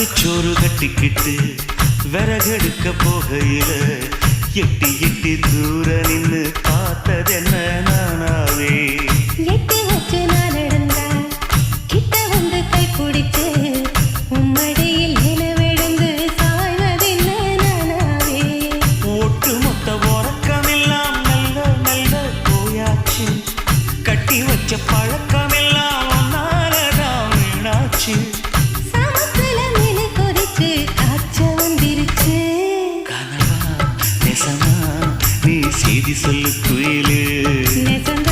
சாப்பிட்டு சோறு கட்டிக்கிட்டு விறகெடுக்க போகையில எட்டி எட்டி தூர நின்று பார்த்தது என்ன நானாவே? எட்டி வச்சு நான் நடந்தா கிட்ட வந்து கை பிடிச்சு உம்மடியில் நிலவிழுந்து சாய்வது என்ன நானாவே? ஒட்டு மொத்த உறக்கமெல்லாம் நல்ல நல்ல பழக்கமெல்லாம் ஒன்னாலதான் வீணாச்சு. செய்தி சொல்லு குயிலே.